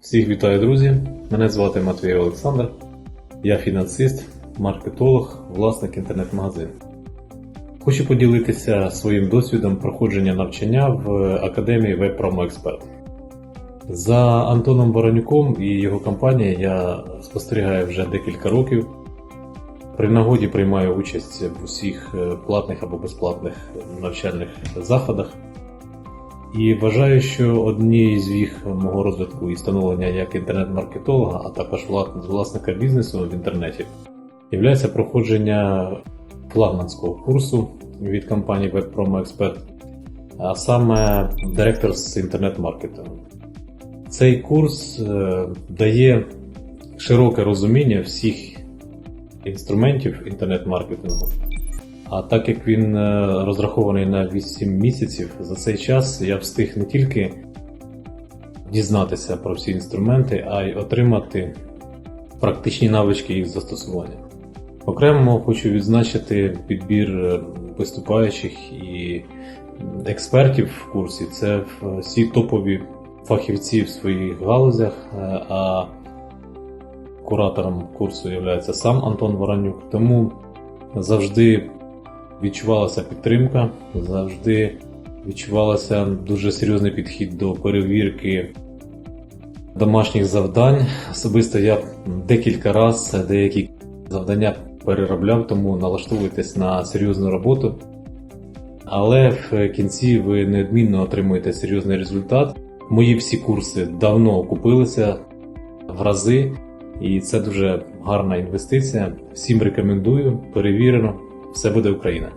Всіх вітаю, друзі! Мене звати Матвій Олександр. Я фінансист, маркетолог, власник інтернет-магазину. Хочу поділитися своїм досвідом проходження навчання в Академії Веб-Промо Експерт. За Антоном Воронюком і його компанією я спостерігаю вже декілька років. При нагоді приймаю участь в усіх е, платних або безплатних навчальних заходах. І вважаю, що однією з їх мого розвитку і становлення як інтернет-маркетолога, а також власника бізнесу в інтернеті, є проходження флагманського курсу від компанії WebPromo Expert, а саме директор з інтернет-маркетингу. Цей курс е, дає широке розуміння всіх інструментів інтернет-маркетингу. А так як він е, розрахований на 8 місяців, за цей час я встиг не тільки дізнатися про всі інструменти, а й отримати практичні навички їх застосування. Окремо хочу відзначити підбір е, виступаючих і експертів в курсі. Це всі топові фахівці в своїх галузях, е, а куратором курсу є сам Антон Воронюк. Тому завжди відчувалася підтримка, завжди відчувалося дуже серйозний підхід до перевірки домашніх завдань. Особисто я декілька разів деякі завдання переробляв, тому налаштовуйтесь на серйозну роботу. Але в кінці ви неодмінно отримуєте серйозний результат. Мої всі курси давно окупилися в рази, і це дуже гарна інвестиція. Всім рекомендую, перевірено, все буде Україна!